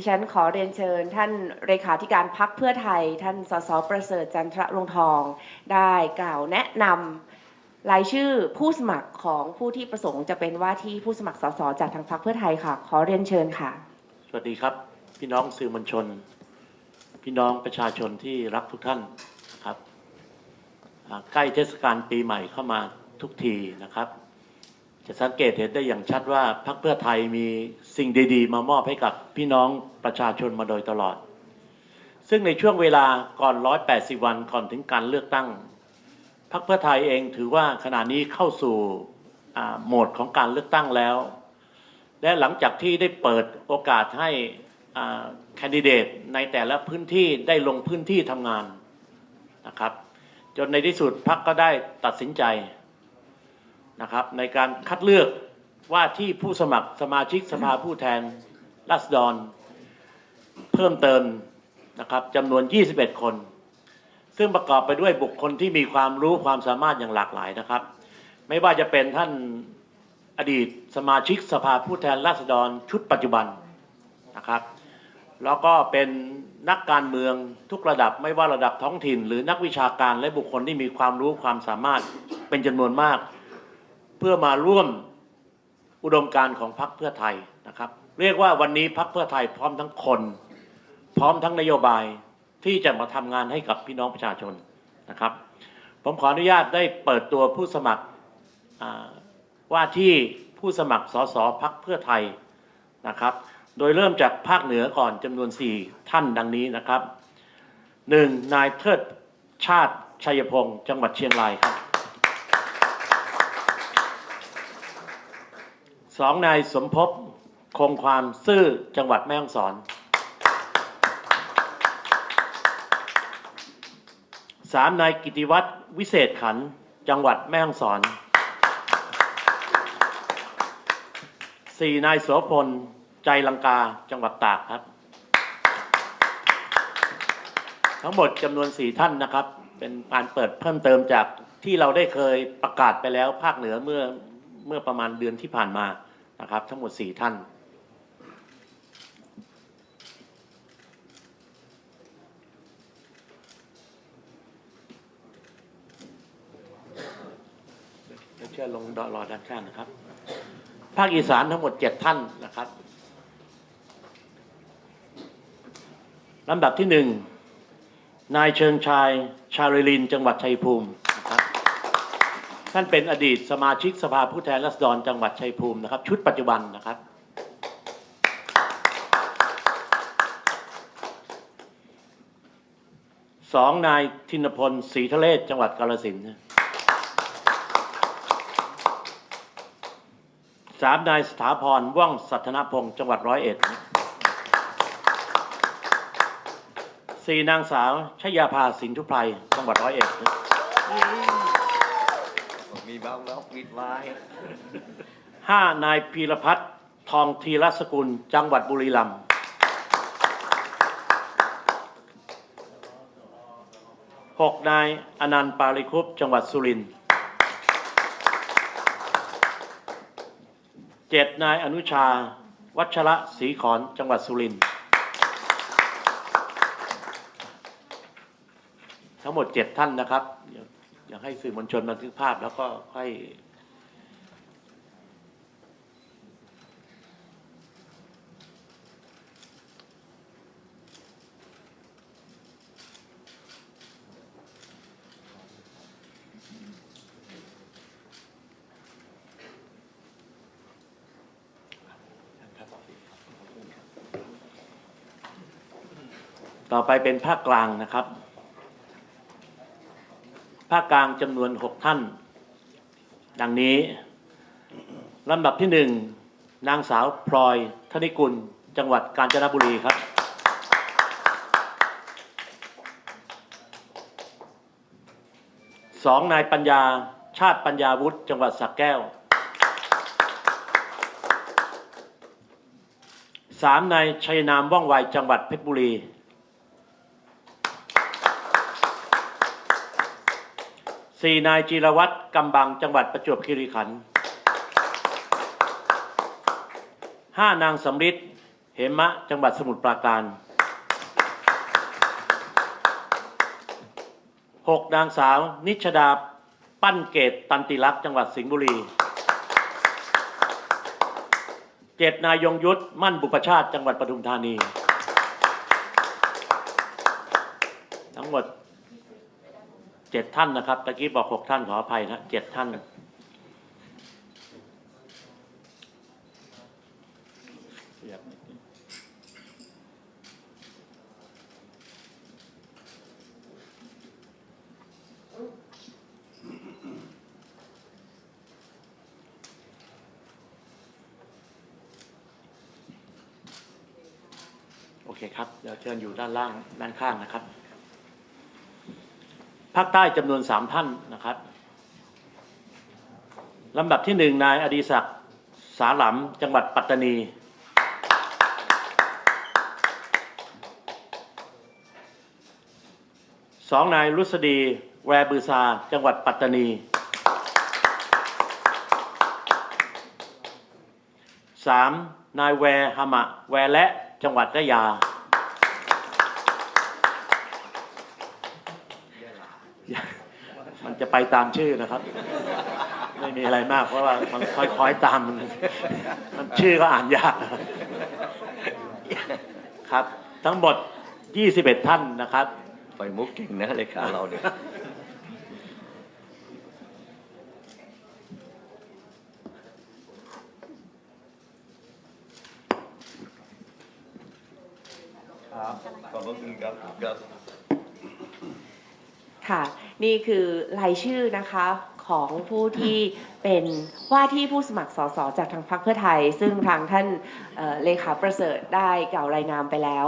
ดิฉันขอเรียนเชิญ ท่านเลขาธิการพักเพื่อไทย ท่านสสประเสริฐจันทระรงทอง ได้กล่าวแนะนำรายชื่อผู้สมัครของผู้ที่ประสงค์จะเป็นว่าที่ผู้สมัครสสจากทางพักเพื่อไทยค่ะ ขอเรียนเชิญค่ะ สวัสดีครับ พี่น้องสื่อมวลชน พี่น้องประชาชนที่รักทุกท่านนะครับใกล้เทศกาลปีใหม่เข้ามาทุกทีนะครับ จะสังเกตเห็นได้อย่างชัดว่าพรรคเพื่อไทยมีสิ่งดีๆ มามอบให้กับพี่น้องประชาชนมาโดยตลอด ซึ่งในช่วงเวลาก่อน 180 วันก่อนถึงการเลือกตั้งพรรคเพื่อไทยเองถือว่าขณะนี้เข้าสู่โหมดของการเลือกตั้งแล้ว และหลังจากที่ได้เปิดโอกาสให้แคนดิเดตในแต่ละพื้นที่ได้ลงพื้นที่ทำงานนะครับ จนในที่สุดพรรคก็ได้ตัดสินใจ นะครับในการคัดเลือกว่าที่ผู้สมัครสมาชิกสภาผู้แทนราษฎร เพิ่มเติมนะครับจำนวน 21 คน ซึ่งประกอบไปด้วยบุคคลที่มีความรู้ความสามารถอย่างหลากหลายนะครับ ไม่ว่าจะเป็นท่านอดีตสมาชิกสภาผู้แทนราษฎรชุดปัจจุบันนะครับ แล้วก็เป็นนักการเมืองทุกระดับไม่ว่าระดับท้องถิ่น หรือนักวิชาการและบุคคลที่มีความรู้ความสามารถเป็นจำนวนมาก เพื่อมาร่วมอุดมการณ์ของพรรคเพื่อไทยนะครับ เรียกว่าวันนี้พรรคเพื่อไทยพร้อมทั้งคน พร้อมทั้งนโยบายที่จะมาทำงานให้กับพี่น้องประชาชนนะครับ ผมขออนุญาตได้เปิดตัวผู้สมัครว่าที่ผู้สมัครสสพักเพื่อไทยนะครับ โดยเริ่มจากภาคเหนือก่อนจำนวน 4 ท่านดังนี้นะครับ 1. นายเทิดชาติชัยพงศ์จังหวัดเชียงรายครับ 2. นายสมภพคงความซื่อจังหวัดแม่ฮ่องสอน 3. นายกิติวัตรวิเศษขันจังหวัดแม่ฮ่องสอนสี่นายโสพลใจลังกาจังหวัดตากครับ ทั้งหมดจำนวนสี่ท่านนะครับ เป็นการเปิดเพิ่มเติมจากที่เราได้เคยประกาศไปแล้วภาคเหนือเมื่อเมื่อประมาณเดือนที่ผ่านมา นะครับ ทั้งหมดสี่ท่านเดี๋ยวเชิญลงรอด้านข้างนะครับ ภาคอีสานทั้งหมดเจ็ดท่านนะครับลำดับที่หนึ่งนายเชิงชาย ชาลิลิน จังหวัดชัยภูมิ ท่านเป็นอดีตสมาชิกสภาผู้แทนราษฎรจังหวัดชัยภูมินะครับ ชุดปัจจุบันนะครับ สองนายธินพลศรีทะเลศจังหวัดกาฬสินธุ์สามนายสถาพรว่องสัทนพงศ์จังหวัดร้อยเอ็ดสี่นางสาวชยาภาสินทุไพรจังหวัดร้อยเอ็ด มีบ้างแล้วปิดไว้ห้านายพีรพัฒน์ทองทีรสกุล จังหวัดบุรีรัมย์หกนายอนันต์ปาริคุปจังหวัดสุรินทร์เจ็ดนายอนุชา วัชระศรีขอนจังหวัดสุรินทร์ทั้งหมดเจ็ดท่านนะครับ อยากให้สื่อมวลชนบันทึกภาพแล้วก็ค่อยต่อไปเป็นภาคกลางนะครับ ภาคกลางจำนวนหกท่าน ดังนี้ลำดับที่หนึ่งนางสาวพลอยธนิกุล จังหวัดกาญจนบุรีครับสองนายปัญญาชาติปัญญาวุฒิจังหวัดสระแก้วสามนายชัยนามว่องไวจังหวัดเพชรบุรี สี่นายจิรวัตรกำบังจังหวัดประจวบคีรีขันธ์ห้านางสำริดเหมะจังหวัดสมุทรปราการหกนางสาว นิชดาปั้นเกตตันติลักษ์จังหวัดสิงห์บุรีเจ็ดนายยงยุทธมั่นบุปชาติจังหวัดปทุมธานี ทั้งหมด เจ็ดท่านนะครับตะกี้บอกหกท่านขออภัยนะเจ็ดท่านโอเคครับเดี๋ยวเชิญอยู่ด้านล่างด้านข้างนะครับ ภาคใต้จำนวนสามท่านนะครับลำดับที่หนึ่งนายอดีศักดิ์สาหลำจังหวัดปัตตานีสองนายรุษดี แวบือซา จังหวัดปัตตานีสามนายแวฮามะ แวและ จังหวัดระยา มัน จะไปตามชื่อนะครับ ไม่มีอะไรมากเพราะว่ามันค่อยๆตามมันมันชื่อก็อ่านยากครับ ทั้งหมด 21 ท่านนะครับปล่อยมุกเก่งนะเลยขาเราเนี่ยครับขอบพระคุณครับครับ ค่ะ นี่คือรายชื่อนะคะของผู้ที่เป็นว่าที่ผู้สมัครสสจากทางพรรคเพื่อไทย ซึ่งทางท่านเอ่อเลขาประเสริฐได้กล่าวรายนามไปแล้ว